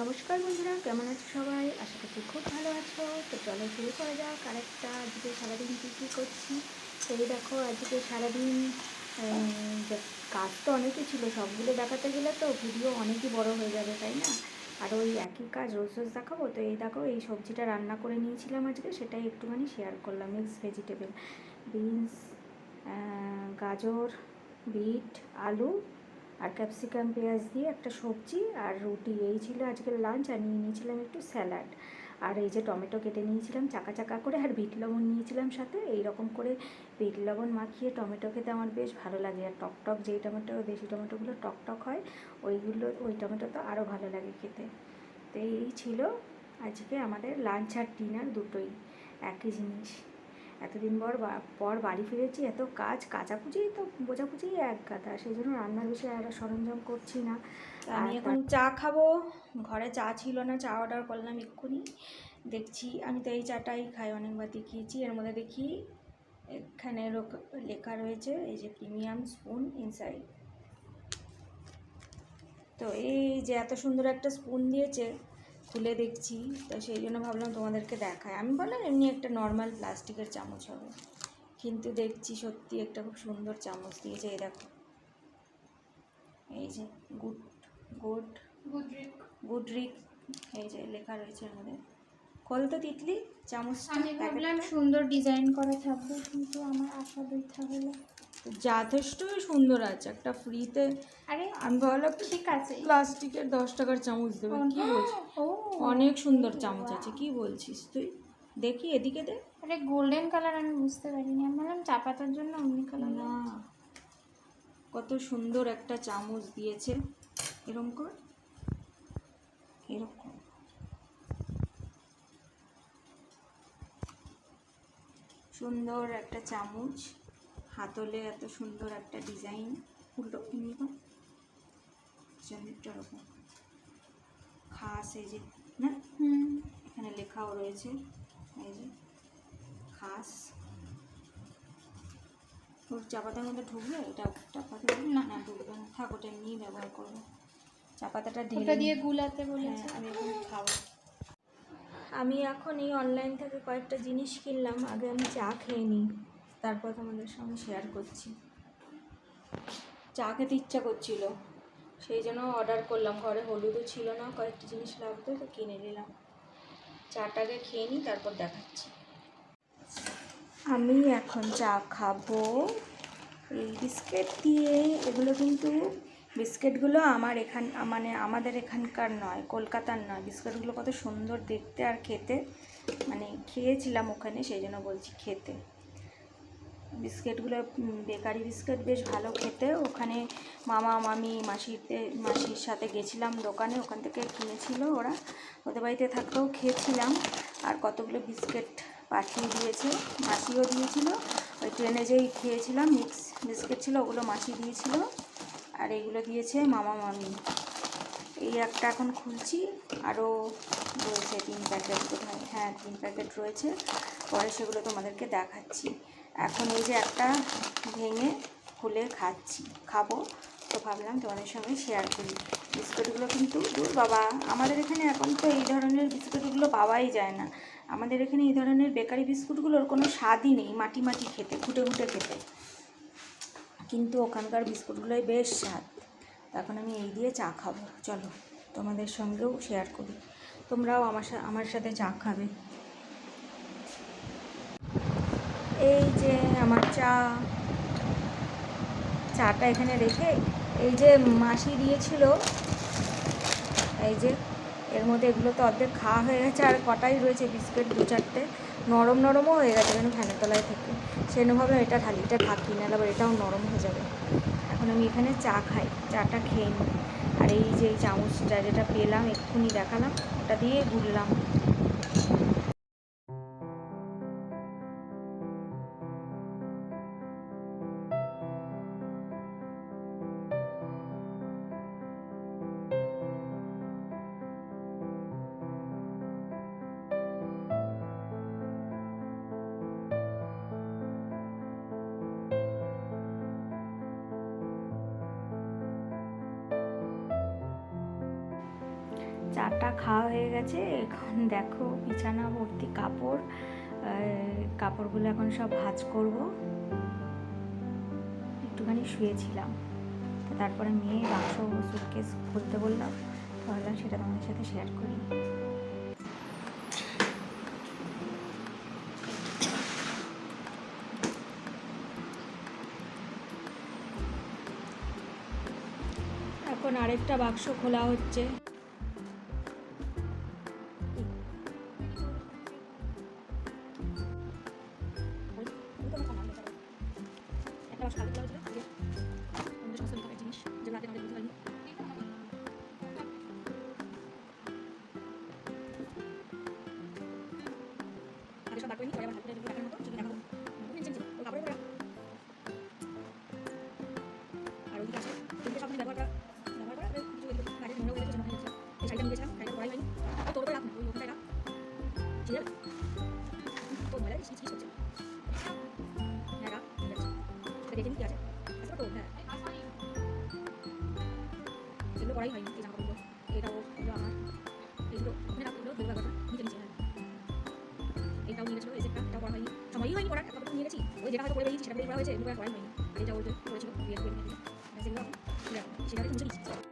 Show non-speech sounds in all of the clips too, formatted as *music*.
নমস্কার বন্ধুরা, কেমন আছো সবাই? আশা করছি খুব ভালো আছো। তো চলো শুরু করা যাক। আরেকটা, আজকে সারাদিন কী কী করছি? সেই দেখো, আজকে সারাদিন কাজ তো অনেকই ছিল। সবগুলো দেখাতে গেলে তো ভিডিও অনেকই বড় হয়ে যাবে, তাই না? আর ওই একই কাজ রোজ রোজ দেখাবো। তো এই দেখো, এই সবজিটা রান্না করে নিয়েছিলাম আজকে। সেটাই একটুখানি শেয়ার করলাম। মিক্স ভেজিটেবল বিনস গাজর বিট আলু আর ক্যাপসিকাম পেঁয়াজ দিয়ে একটা সবজি আর রুটি। এই ছিল আজকের লাঞ্চ আর নিয়ে নিয়েছিলাম একটু স্যালাড আর এই যে টমেটো কেটে নিয়েছিলাম, চাকা চাকা করে আর বিট লবণ নিয়েছিলাম সাথে। এই রকম করে বিট লবণ মাখিয়ে টমেটো খেতে আমার বেশ ভালো লাগে। আর টক টক যেই টমেটো, দেশি টমেটোগুলো টক টক হয়, ওইগুলো, ওই টমেটো তো আরও ভালো লাগে খেতে। তো এই ছিল আজকে আমাদের লাঞ্চ আর ডিনার দুটোই। একই জিনিস। এতদিন পর পর বাড়ি ফিরেছি এত কাজ কাচাকুচি তো বোঝাকুচি এক গাদা। সেই জন্য রান্নার বিষয়ে আর সরঞ্জাম করছি না। আমি এখন চা খাব। ঘরে চা ছিল না চা অর্ডার করলাম এক্ষুনি। দেখছি আমি তো এই চাটাই খাই অনেকবার দেখিয়েছি। এর মধ্যে দেখি এখানে লেখা রয়েছে এই যে প্রিমিয়াম স্পুন ইনসাইড তো এই যে এত সুন্দর একটা স্পুন দিয়েছে খুলে দেখছি তো সেই জন্য ভাবলাম তোমাদেরকে দেখায় আমি বললাম এমনি একটা নর্মাল প্লাস্টিকের চামচ হবে কিন্তু দেখছি সত্যি একটা খুব সুন্দর চামচ দিয়েছে এই দেখো। এই যে গুড গুড গুডরিক। গুডরিক এই যে লেখা রয়েছে এর মধ্যে খোল তো তিতলি চামচটা আমি ভাবলাম সুন্দর ডিজাইন করা থাকবে কিন্তু আমার আশা বৃথা হলো। যথেষ্টই সুন্দর আছে একটা ফ্রিতে আরে আমি ভাবলাম ঠিক আছে। প্লাস্টিকের দশ টাকার চামচ দেবে কি বলছিস? অনেক সুন্দর চামচ আছে কি বলছিস তুই? দেখি এদিকে দে। আরে গোল্ডেন কালার আমি বুঝতে পারিনি আমি ভাবলাম চা পাতার জন্য অমনি কালার না। কত সুন্দর একটা চামচ দিয়েছে। এরকম কর? এরকম। সুন্দর একটা চামচ। হাতলে এত সুন্দর একটা ডিজাইন। উল্টো কর চামচটা ওরকম। খাস এই যে না? হুম। এখানে লেখাও রয়েছে। এই যে খাস। ওর চাপাতার মধ্যে ঢুকবে? এটা চাপাতে না না ঢুকবে না। থাক ওটা এমনিই ব্যবহার করব। চাপাতাটা ঢেলে দিয়ে গুলাতে হ্যাঁ বলেছে আমি এখন খাব। আমি এখন এই অনলাইন থেকে কয়েকটা জিনিস কিনলাম। আগে আমি চা খেয়ে নিই। তারপর তোমাদের সঙ্গে শেয়ার করছি। চা খেতে ইচ্ছা করছিল, সেই জন্য অর্ডার করলাম। ঘরে হলুদও ছিল না, কয়েকটি জিনিস লাগতো তো কিনে নিলাম। চাটাকে খেয়ে নিই, তারপর দেখাচ্ছি। আমি এখন চা খাব। এই বিস্কিট দিয়ে, এগুলো কিন্তু বিস্কিটগুলো আমার এখান মানে আমাদের এখানকার নয়, কলকাতার নয়। বিস্কিটগুলো কত সুন্দর দেখতে আর খেতে। মানে খেয়েছিলাম ওখানে, সেই জন্য বলছি খেতে। বিস্কিটগুলো বেকারি বিস্কিট বেশ ভালো খেতে। ওখানে মামা, মামি, মাসিতে, মাসির সাথে গেছিলাম দোকানে, ওখান থেকে কিনেছিল ওরা। ওদের বাড়িতে থাকতেও খেয়েছিলাম। আর কতগুলো বিস্কিট পাঠিয়ে দিয়েছে, মাসিও দিয়েছিল। ওই ট্রেনে যেই খেয়েছিলাম, মিক্স বিস্কিট ছিল, ওগুলো মাসি দিয়েছিল। আর এগুলো দিয়েছে মামা, মামি। এই একটা এখন খুলছি। আরও রয়েছে তিন প্যাকেট হ্যাঁ তিন প্যাকেট রয়েছে। পরে সেগুলো তোমাদেরকে দেখাচ্ছি। এখন এই যে একটা ভেঙে খুলে খাচ্ছি, খাব। তো ভাবলাম তোমাদের সঙ্গে শেয়ার করি। বিস্কুটগুলো কিন্তু দূর বাবা, আমাদের এখানে এখন তো এই ধরনের বিস্কুটগুলো পাওয়াই যায় না। আমাদের এখানে এই ধরনের বেকারি বিস্কুটগুলোর কোনো স্বাদই নেই, মাটি মাটি খেতে ঘুটে ঘুটে খেতে। কিন্তু ওখানকার বিস্কুটগুলোই বেশ স্বাদ। এখন আমি এই দিয়ে চা খাব। চলো তোমাদের সঙ্গেও শেয়ার করি। তোমরাও আমার আমার সাথে চা খাবে। এই যে আমার চা, চাটা এখানে রেখে এই যে মাসি দিয়েছিল, এই যে এর মধ্যে এগুলো তো অর্ধেক খাওয়া হয়ে গেছে আর কটাই রয়েছে বিস্কিট, দু চারটে। নরম নরমও হয়ে গেছে কেন ফ্যানের তলায় থেকে। ভাবলাম এটা ঢালি, এটা ঢাকি না আবার এটাও নরম হয়ে যাবে। এখন আমি এখানে চা খাই, চাটা খেয়ে নিই। আর এই যে চামচটা যেটা পেলাম, এক্ষুনি দেখালাম, ওটা দিয়ে গুললাম। চাটা খাওয়া হয়ে গেছে, এখন দেখো বিছানা, ভর্তি কাপড় কাপড়গুলো এখন সব ভাঁজ করব। একটুখানি শুয়েছিলাম তারপরে মেয়ে বাক্স সুটকেস খুলতে বললাম ভাবলাম সেটা তোমাদের সাথে শেয়ার করি। এখন আরেকটা বাক্স খোলা হচ্ছে। পরা হয়নি। সময়ই হয়নি নিয়ে গেছি। ওই যেটা হয়তো পরে বেরিয়েছি, সেটা বেরিয়ে পরা হয়েছে, এগুলো আর হয়নি। এটা ওর করে এখন খুলে মুছে দিচ্ছি।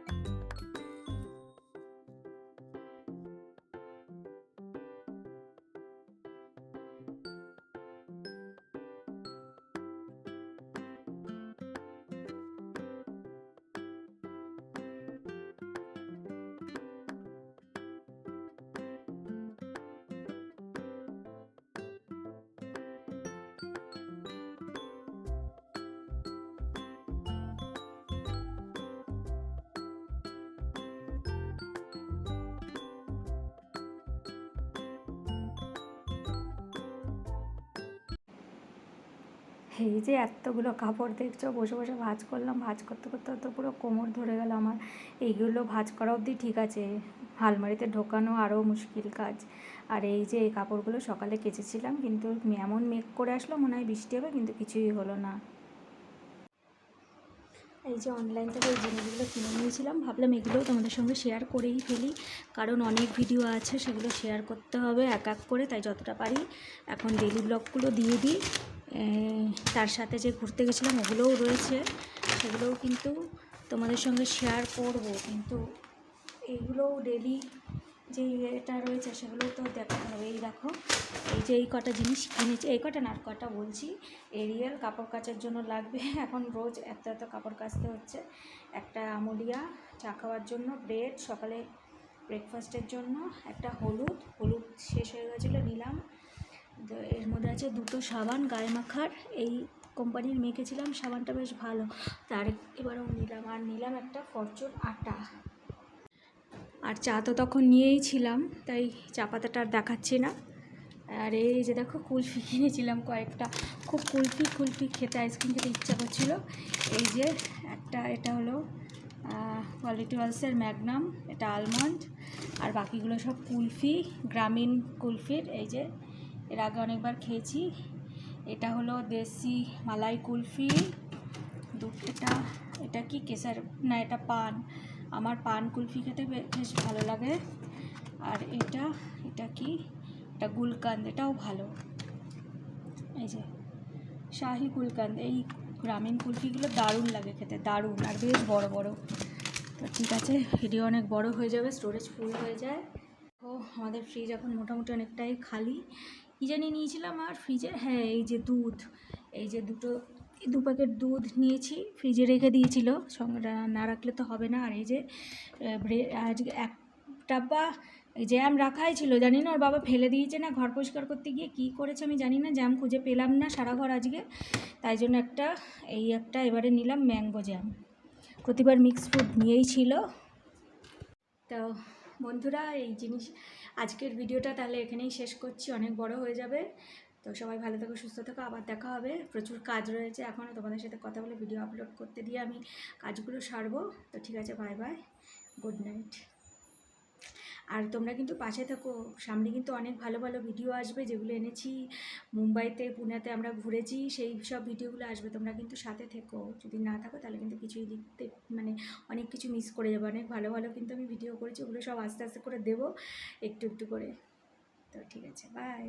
এই যে এতগুলো কাপড় দেখছ, বসে বসে ভাঁজ করলাম, ভাঁজ করতে করতে তো পুরো কোমর ধরে গেল আমার। এইগুলো ভাঁজ করা অবধি ঠিক আছে, আলমারিতে ঢোকানো আরও মুশকিল কাজ। আর এই যে এই কাপড়গুলো সকালে কেচেছিলাম, কিন্তু এমন মেঘ করে আসলো, মনে হয় বৃষ্টি হবে, কিন্তু কিছুই হলো না। এই যে অনলাইন থেকে এই জিনিসগুলো কিনে নিয়েছিলাম, ভাবলাম এগুলোও তোমাদের সঙ্গে শেয়ার করেই ফেলি। কারণ অনেক ভিডিও আছে, সেগুলো শেয়ার করতে হবে এক এক করে, তাই যতটা পারি এখন ডেলি ব্লগগুলো দিয়ে দিই। তার সাথে যে ঘুরতে গেছিলাম, ওগুলোও রয়েছে। সেগুলোও কিন্তু তোমাদের সঙ্গে শেয়ার করব। কিন্তু এইগুলোও ডেলি যে এটা রয়েছে সেগুলো তো দেখাতে হবে। এই দেখো, এই যে এই কটা জিনিস কিনেছি এই কটা না কটা বলছি। এরিয়াল কাপড় কাচার জন্য লাগবে। *laughs* এখন রোজ এত এত কাপড় কাচতে হচ্ছে। একটা আমুলিয়া চা খাওয়ার জন্য ব্রেড সকালে ব্রেকফাস্টের জন্য, একটা হলুদ। হলুদ শেষ হয়ে গেছিল, নিলাম। এর মধ্যে আছে দুটো সাবান, গায়ে মাখার। এই কোম্পানির মেখেছিলাম, সাবানটা বেশ ভালো। তার এবারেও নিলাম। আর নিলাম একটা ফরচুন আটা। আর চা তো তখন নিয়েই ছিলাম, তাই চা পাতাটা আর দেখাচ্ছি না। আর এই যে দেখো, কুলফি কিনেছিলাম কয়েকটা। খুব কুলফি কুলফি খেতে আইসক্রিম খেতে ইচ্ছা করছিল। এই যে একটা, এটা হলো কোয়ালিটি ওয়ালসের ম্যাগনাম এটা আলমন্ড আর বাকিগুলো সব কুলফি, গ্রামীণ কুলফির। এই যে এর আগে অনেকবার খেয়েছি। এটা হলো দেশি মালাই কুলফি দু- এটা এটা কি কেসার না, এটা পান। আমার পান কুলফি খেতে বেশ ভালো লাগে। আর এটা এটা কি? এটা গুলকান্দ, এটাও ভালো। এই যে, শাহি গুলকান্দ, এই গ্রামীণ কুলফিগুলো দারুণ লাগে খেতে, দারুণ, আর বেশ বড় বড়। তো ঠিক আছে, ভিডিও অনেক বড় হয়ে যাবে স্টোরেজ ফুল হয়ে যায়। ও, আমাদের ফ্রিজ এখন মোটামুটি অনেকটাই খালি। কী জানি নিয়েছিলাম আর ফ্রিজে হ্যাঁ এই যে দুধ, এই যে দুটো দু প্যাকেট দুধ নিয়েছি, ফ্রিজে রেখে দিয়েছিল। সঙ্গে না রাখলে তো হবে না। আর এই যে আজকে এক ডাব্বা জ্যাম রাখাই ছিল। জানি না, ওর বাবা ফেলে দিয়েছে না ঘর পরিষ্কার করতে গিয়ে কী করেছে আমি জানি না। জ্যাম খুঁজে পেলাম না সারা ঘর আজকে। তাই জন্য একটা, এই একটা এবারে নিলাম ম্যাঙ্গো জ্যাম। প্রতিবার মিক্স ফ্রুট নিয়েই ছিল। তো বন্ধুরা, এই জিনিস, আজকের ভিডিওটা তাহলে এখানেই শেষ করছি। অনেক বড় হয়ে যাবে। তো সবাই ভালো থেকো, সুস্থ থেকো। আবার দেখা হবে। প্রচুর কাজ রয়েছে এখনও। তোমাদের সাথে কথা বলে ভিডিও আপলোড করতে দিয়ে আমি কাজগুলো সারবো। তো ঠিক আছে বাই বাই গুড নাইট আর তোমরা কিন্তু পাশে থাকো। সামনে কিন্তু অনেক ভালো ভালো ভিডিও আসবে যেগুলো এনেছি। মুম্বাইতে, পুনেতে আমরা ঘুরেছি, সেই সব ভিডিওগুলো আসবে। তোমরা কিন্তু সাথে থেকো। যদি না থাকো, তাহলে কিন্তু কিছুই দেখতে মানে অনেক কিছু মিস করে যাবে। অনেক ভালো ভালো কিন্তু আমি ভিডিও করেছি। ওগুলো সব আস্তে আস্তে করে দেবো একটু একটু করে। তো ঠিক আছে বাই